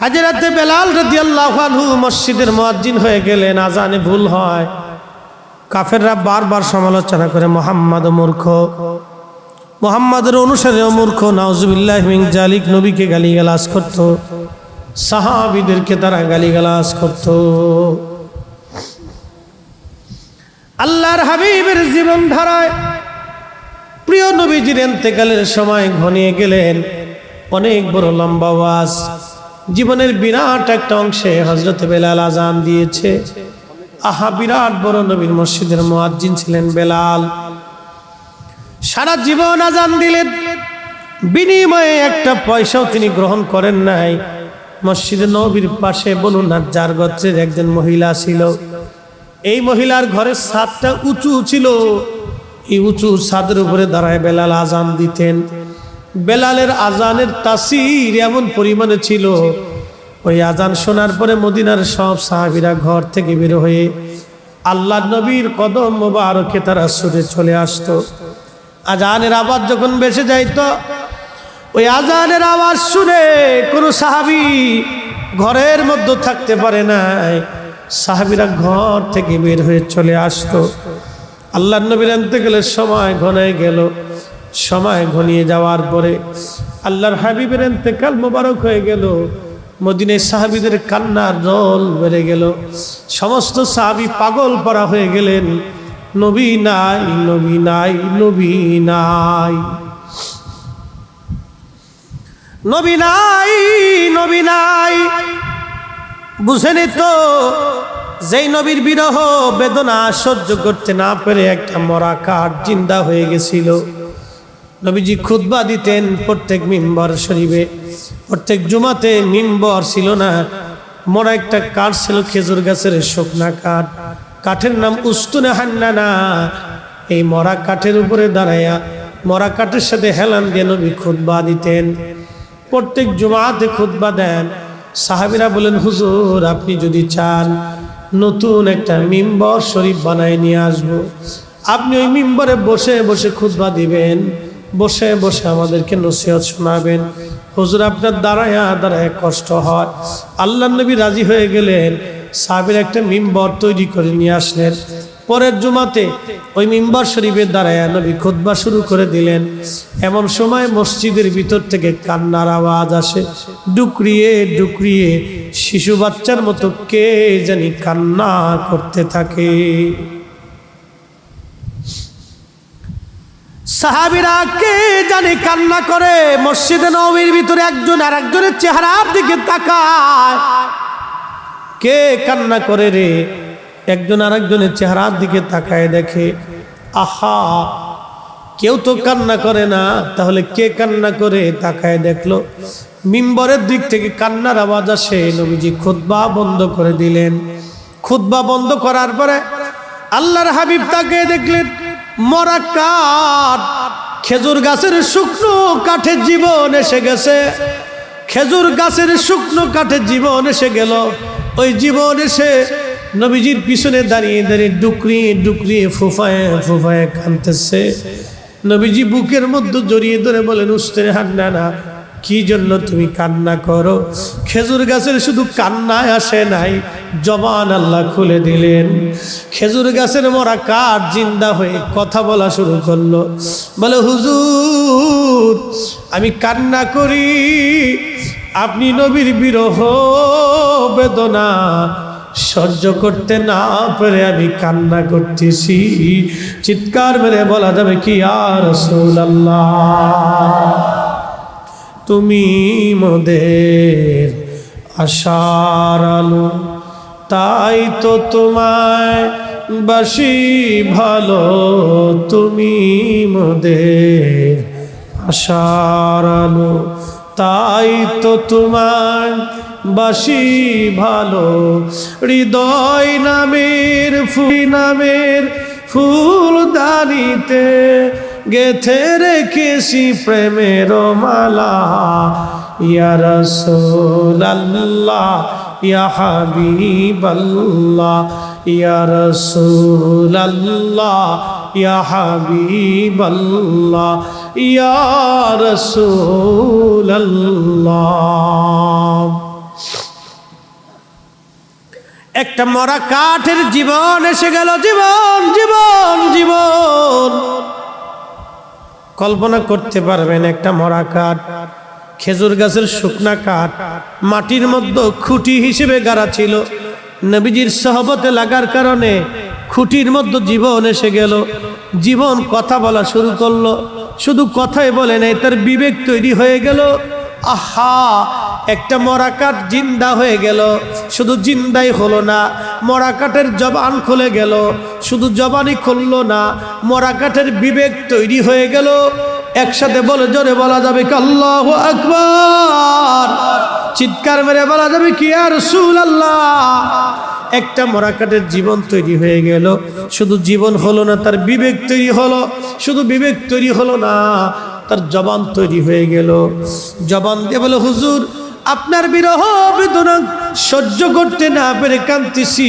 হাজরাতে বেলাল আনহু মসজিদের মুয়াজ্জিন হয়ে গেলেন, আজানে ভুল হয়। কাফেররা বারবার সমালোচনা করে, মোহাম্মদ মূর্খ, মোহাম্মদের অনুসারে মূর্খ মিন জালিক, নবীকে গালিগালাজ করত, সাহাবিদেরকে তারা গালিগালাজ করত। আল্লাহর হাবিবের জীবন ধারায় প্রিয় নবীজির এন্তেকালের সময় ঘনিয়ে গেলেন অনেক বড় লম্বা ওয়াজ জীবনের বিরাট একটা অংশে হজরত বেলাল আজান দিয়েছে। আহা, বিরাট বড় নবীর মসজিদের মুয়াজ্জিন ছিলেন বেলাল। সারা জীবন আজান দিলেন। বিনিময়ে একটা পয়সাও তিনি গ্রহণ করেন নাই। মসজিদে নবীর পাশে বলুন, আর যার গোত্রের একজন মহিলা ছিল। এই মহিলার ঘরের ছাদটা উঁচু ছিল। এই উঁচু ছাদের উপরে দাঁড়ায় বেলাল আজান দিতেন। বেলালের আজানের তাসির এমন পরিমাণে ছিল। ওই আজান শোনার পরে মদিনার সব সাহাবিরা ঘর থেকে বের হয়ে আল্লাহ নবীর কদম মোবারকে তারা সুরে চলে আসতো। আজানের আওয়াজ যখন বেসে যাইতো, ওই আজানের আওয়াজ শুনে কোনো সাহাবি ঘরের মধ্যে থাকতে পারে নাই। সাহাবিরা ঘর থেকে বের হয়ে চলে আসতো। আল্লাহ নবীর আনতে গেলে সময় ঘনায় গেল। সময় ঘনিয়ে যাওয়ার পরে আল্লাহর হাবিবের এতেকাল মোবারক হয়ে গেল। মদিনের সাহাবিদের কান্নার রোল বেড়ে গেল। সমস্ত সাহাবি পাগল পরা হয়ে গেলেন। নবী নাই নবী নাই নবী নাই। নবী নাই নবী নাই। বুঝেনি তো, যেই নবীর বিরহ বেদনা সহ্য করতে না পেরে একটা মরা কাঠ জিন্দা হয়ে গেছিল। নবীজি খুতবা দিতেন প্রত্যেক মিম্বর শরীফে। প্রত্যেক জুমাতে মিম্বর ছিল না। মরা একটা কাঠ ছিল খেজুর গাছের শুকনা কাঠ। কাঠের নাম উস্তুনে হান্নানা। এই মরা কাঠের উপরে দাঁড়াইয়া মরা কাঠের সাথে হেলান দিয়ে নবী খুতবা দিতেন। প্রত্যেক জুমাতে খুতবা দেন। সাহাবিরা বলেন, হুজুর, আপনি যদি চান, নতুন একটা মিম্বর শরীফ বানায় নিয়ে আসব। আপনি ওই মিম্বরে বসে বসে খুতবা দিবেন। বসে বসে আমাদেরকে নসিহত শোনাবেন। হুজুর, আপনার দাঁড়ায়া দাঁড়ায় কষ্ট হয়। আল্লাহ নবী রাজি হয়ে গেলেন, সাহাবের একটা মিম্বর তৈরি করে নিয়ে আসলেন। পরের জুমাতে ওই মিম্বর শরীফের দাঁড়ায় নবী খুতবা শুরু করে দিলেন। এমন সময় মসজিদের ভিতর থেকে কান্নার আওয়াজ আসে। ডুকরিয়ে ডুকরিয়ে শিশু বাচ্চার মতো কে জানি কান্না করতে থাকে। সাহাবিরা কে জানি কান্না করে? মসজিদে নবীর ভিতরে একজন আর একজনের চেহারার দিকে তাকায়। কে কান্না করে রে? একজন আর একজনের চেহারার দিকে তাকায় দেখে, আহা, কেউ তো কান্না করে না। তাহলে কে কান্না করে? তাকায় দেখল, মিম্বরের দিক থেকে কান্নার আওয়াজ আসে। নবীজি খুতবা বন্ধ করে দিলেন। খুতবা বন্ধ করার পরে আল্লাহর হাবিব তাকে দেখলেন মরা কাঠ। খেজুর গাছের শুকনো কাঠে জীবন এসে গেছে। খেজুর গাছের শুকনো কাঠে জীবন এসে গেল। ওই জীবন এসে নবীজির পিছনে দাঁড়িয়ে দাঁড়িয়ে ডুকরি ডুকরি ফুফায় ফুফায় কানতেছে নবীজি বুকের মধ্যে জড়িয়ে ধরে বলেন উস্তের হান্না না কি জন্য তুমি কান্না করো? খেজুর গাছের শুধু কান্নায় আসে নাই। জবান আল্লাহ খুলে দিলেন। খেজুর গাছের মরা কাঠ জিন্দা হয়ে কথা বলা শুরু করল। বলে, হুজুর, আমি কান্না করি। আপনি নবীর বিরহ, বেদনা সহ্য করতে না পেরে আমি কান্না করতেছি। চিৎকার মেরে বলা যাবে কি আর তুমি মোদের আশার আলো, তাই তো তোমায় বাসি ভালো। তুমি মোদের আশার আলো, তাই তো তোমার বাসি ভালো। হৃদয় নামের, ফুল নামের ফুল দানিতে গেথে রেখেছি প্রেমের মালা। ইয়া রাসূলুল্লাহ, ইয়া হাবিবাল্লাহ, ইয়া রাসূলুল্লাহ, ইয়া হাবিবাল্লাহ, ইয়া রাসূলুল্লাহ। একটা মরা কাঠের জীবন এসে গেল, জীবন জীবন জীবন। কল্পনা করতে পারবেন একটা মরা কাঠ, খেজুর গাছের শুকনা কাঠ, মাটির মধ্যে খুঁটি হিসেবে গাড়া ছিল। নবীজির সহবতে লাগার কারণে খুঁটির মধ্যে জীবন এসে গেল। জীবন কথা বলা শুরু করল। শুধু কথাই বলে নাই, তার বিবেক তৈরি হয়ে গেল। আহা! একটা মরা কাঠ জিন্দা হয়ে গেল। শুধু জিন্দাই হলো না মরা কাঠের জবান খুলে গেল। শুধু জবানই খুললো না মরা কাঠের বিবেক তৈরি হয়ে গেল। একসাথে বলে, জোরে বলা যাবে কাল্লাহ আকবার? চিৎকার মেরে বলা যাবে কি আর সুল আল্লাহ একটা মরাকাটের জীবন তৈরি হয়ে গেল। শুধু জীবন হলো না, তার বিবেক তৈরি হলো। শুধু বিবেক তৈরি হলো না, তার জবান তৈরি হয়ে গেল। জবান দিয়ে বলে, হুজুর আপনার বিরহ বেদনা সহ্য করতে না পেরে কান্তিছি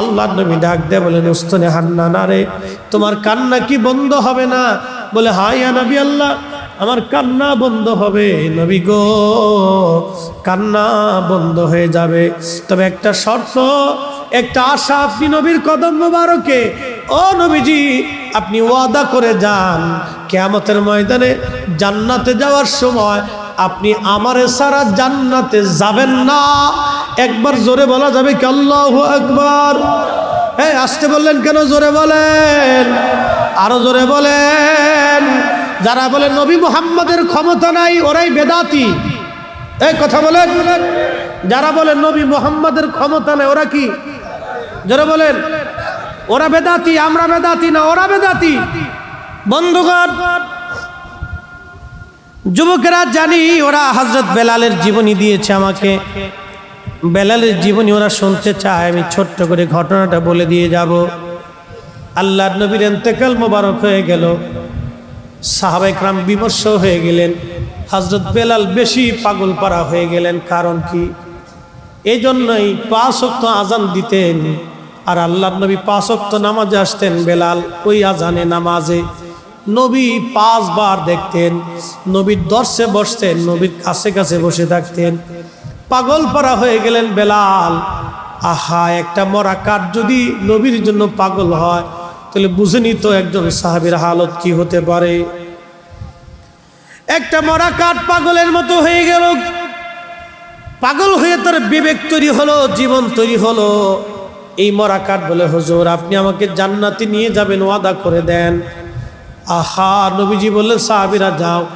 আল্লাহ নবী ডাক দেয় বলেন উস্তনে হান্না, না রে, তোমার কান্না কি বন্ধ হবে না? বলে হাই নবী আল্লাহ, আমার কান্না বন্ধ হবে। নবী গো, কান্না বন্ধ হয়ে যাবে। তবে একটা শর্ত, একটা আশা আপনি নবীর কদম মোবারকে। ও নবীজি, আপনি ওয়াদা করে যান। কেয়ামতের ময়দানে জান্নাতে যাওয়ার সময় আপনি আমারে সারা জান্নাতে যাবেন না। একবার জোরে বলা যাবে কি আল্লাহ একবার হ্যাঁ আসতে বললেন কেন? জোরে বলেন। আরও জোরে বলেন। যারা বলে নবী মুহাম্মদের ক্ষমতা নাই, ওরাই বেদাতি। এই, কথা বলেন। যারা বলে নবী মুহাম্মদের ক্ষমতা নাই, ওরা কি? যারা বলেন। ওরা বেদাতি, আমরা বেদাতি না, ওরা বেদাতি। বন্ধুগণ যুবকেরা জানি ওরা হজরত বেলালের জীবনী দিয়েছে আমাকে। বেলালের জীবনী ওরা শুনতে চায়, আমি ছোট্ট করে ঘটনাটা বলে দিয়ে যাব। আল্লাহর নবীর এন্তেকাল মোবারক হয়ে গেল। সাহাবাইকরাম বিমর্ষ হয়ে গেলেন। হজরত বেলাল বেশি পাগল পাড়া হয়ে গেলেন, কারণ কি? এই জন্যই পাঁচ অক্ত আজান দিতেন। আর আল্লাহ নবী পাঁচ অক্ত নামাজে আসতেন বেলাল, ওই আজানে নামাজে। নবী পাঁচবার দেখতেন, নবীর দর্শে বসতেন, নবীর কাছে কাছে বসে থাকতেন। পাগল পাড়া হয়ে গেলেন বেলাল। আহা, একটা মরা কাঠ যদি নবীর জন্য পাগল হয়, তাহলে বুঝেনি তো একজন সাহাবির হালত কি হতে পারে। একটা মরা কাঠ পাগলের মতো হয়ে গেল। পাগল হয়ে তার বিবেক তৈরি হলো, জীবন তৈরি হলো। এই মরা কাঠ বলে, হুজুর, আপনি আমাকে জান্নাতে নিয়ে যাবেন, ওয়াদা করে দেন। আহা, নবীজি বললেন, সাহাবিরা, যাও।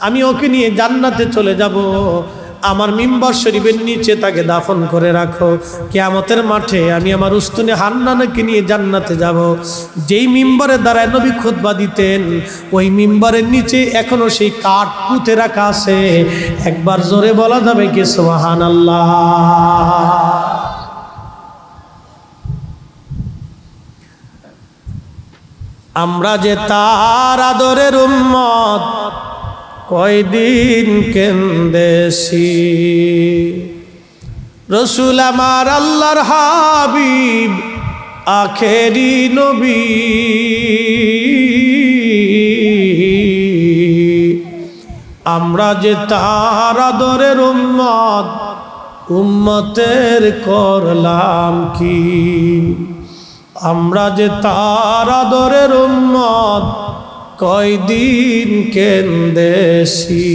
আমি ওকে নিয়ে জান্নাতে চলে যাব। আমার মিম্বার শরীফের নিচে তাকে দাফন করে রাখো। কেয়ামতের মাঠে আমি আমার উস্তুনে হান্নানাকে নিয়ে জান্নাতে যাব। যেই মিম্বারে দ্বারায় নবী খুতবা দিতেন, ওই মিম্বারের নিচে এখনও সেই কাঠ পুঁতে রাখা আছে। একবার জোরে বলা যাবে কি সোহান আল্লাহ আমরা যে তার আদরের উম্মত, কয়দিন কেন্দেছি রসুল আমার আল্লাহর হাবিব, আখেরি নবী। আমরা যে তার আদরের উম্মত, উম্মতের করলাম কি? আমরা যে তার আদরের উম্মত, কয়দিন কেন্দেছি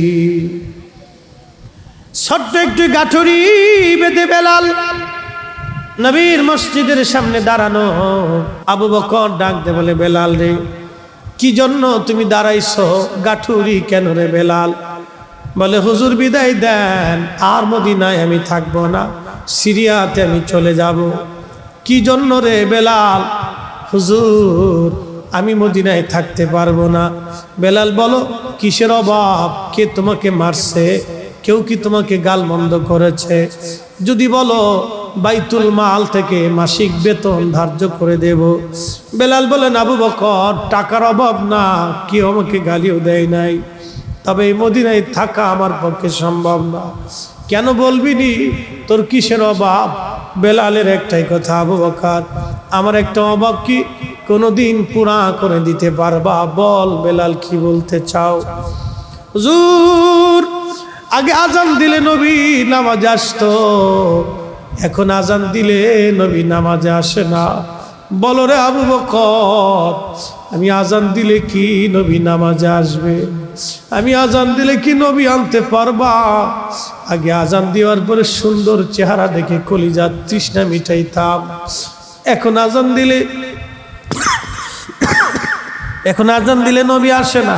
ছোট্ট একটি গাঠুরি বেঁধে বেলাল নবীর মসজিদের সামনে দাঁড়ানো। আবু বকর ডাক দে বলে, বেলাল রে, কি জন্য তুমি দাঁড়াইছো? গাঠুরি কেন রে বেলাল? বলে, হুজুর বিদায় দেন, আর মদিনায় আমি থাকব না, সিরিয়াতে আমি চলে যাব। কি জন্য রে বেলাল? হুজুর, আমি মদিনায় থাকতে পারব না। বেলাল বলো, কিসের অভাব? কে তোমাকে মারছে? কেউ কি তোমাকে গাল মন্দ করেছে? যদি বলো, বাইতুল মাল থেকে মাসিক বেতন ধার্য করে দেব। বেলাল বলেন, আবু বকর, টাকার অভাব না, কেউ আমাকে গালিও দেয় নাই। তবে এই মদিনায় থাকা আমার পক্ষে সম্ভব না। কেন বলবিনি তোর কিসের অভাব? বেলালের একটাই কথা, আবু বকর, আমার একটা অভাব কি? কোনোদিন পুরা করে দিতে পারবা? বল বেলাল কি বলতে চাও? আগে আজান দিলে নবী নামাজ আসতো, এখন আজান দিলে নবী নামাজে আসে না। বলো রে আবু বকর, আমি আজান দিলে কি নবী নামাজে আসবে? আমি আজান দিলে কি নবী আনতে পারবা? আগে আজান দেওয়ার পরে সুন্দর চেহারা দেখে কলিজার তৃষ্ণা মিটাইতাম। এখন আজান দিলে এখন আজান দিলে নবী আসে না।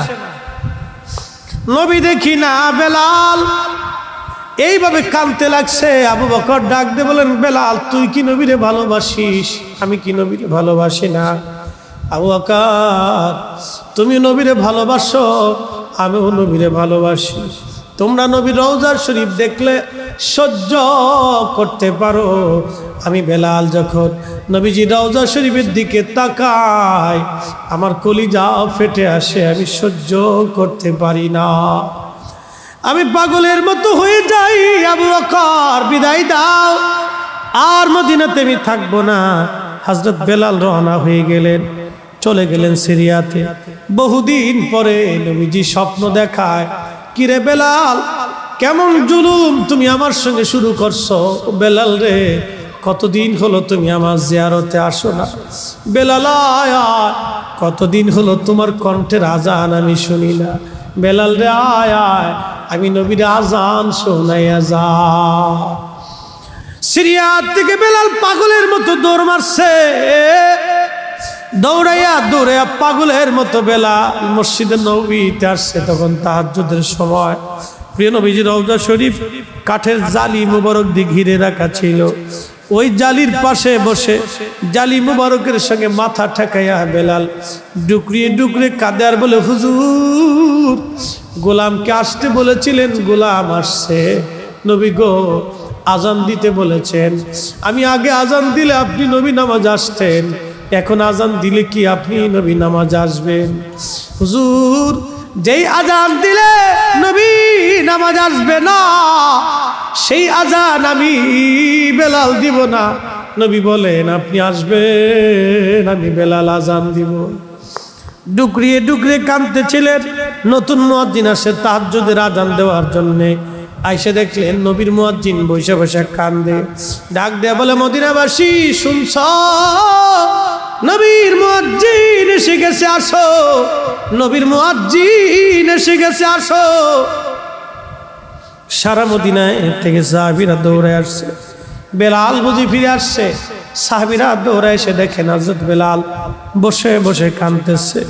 নবী দেখি না, বেলাল। এইভাবে কানতে লাগছে, আবু বকর ডাক দে বলেন, বেলাল, তুই কি নবীরে ভালোবাসিস? আমি কি নবীরে ভালোবাসি না? আবু বকর তুমি নবীরে ভালোবাসো? আমিও নবীরে ভালোবাসি। তোমরা নবী রওজার শরীফ দেখলে সহ্য করতে পারো। আমি বেলাল যখন নবীজি রওজা শরীফের দিকে তাকাই আমার কলিজা ফেটে আসে, আমি সহ্য করতে পারি না। আমি পাগলের মতো হয়ে যাই, আবু বকর, বিদায় দাও। আর মদিনাতে আমি থাকব না। হজরত বেলাল রওনা হয়ে গেলেন। চলে গেলেন সিরিয়াতে। বহুদিন পরে নবীজি স্বপ্ন দেখায়, কিরে বেলাল, কেমন জুলুম তুমি আমার সঙ্গে শুরু করছ? বেলাল রে, কতদিন হলো তুমি আমার জিয়ারতে আসো না? বেলাল আয় আয়। কতদিন হলো তোমার কণ্ঠের আজান আমি শুনি না? বেলাল রে, আয় আয়, আমি নবীর আজান শোনাইয়া যা। সিরিয়ার থেকে বেলাল পাগলের মতো দৌড় মারছে। দৌড়াইয়া দৌড়াইয়া পাগলের মতো বেলা মসজিদে নবীতে আসছে তখন তাহাজ্জুদের সময়। প্রিয় নবীজি রওজা শরীফ কাঠের জালি মুবারক দিয়ে ঘিরে রাখা ছিল। ওই জালির পাশে বসে জালি মুবারকের সঙ্গে মাথা ঠেকাইয়া বেলাল ডুকরিয়ে ডুকরে কাঁদে আর বলে, হুজুর, গোলামকে আসতে বলেছিলেন, গোলাম আসছে। নবী গো, আজান দিতে বলেছেন। আমি আগে আজান দিলে আপনি নবী নামাজ আসতেন। এখন আজান দিলে কি আপনি নবী নামাজ আসবেন হুজুর, যেই আজান দিলে নবী নামাজ আসবে না, সেই আজান আমি বেলাল দিব না। নবী বলেন, আপনি আসবেন, আমি বেলাল আজান দিব। ডুকরিয়ে ডুকরিয়ে কাঁদতেছিলেন নতুন মুয়াজ্জিন আসে তাহাজ্জুদের আজান দেওয়ার জন্যে। আইসে দেখলেন নবীর মুয়াজ্জিন বসে বসে কান্দে। ডাক দেয়া বলে, মদিনাবাসী, শুনছ? নবীর মুয়াজ্জিন এসে গেছে, আসো। নবীর মুয়াজ্জিন এসে গেছে, আসো। সারা মদিনায় থেকে সাহাবিরা দৌড়ে আসছে। বেলাল বুঝি ফিরে আসছে। সাহাবিরা দৌড়ে এসে দেখেন হজরত বেলাল বসে বসে কাঁদতেছে।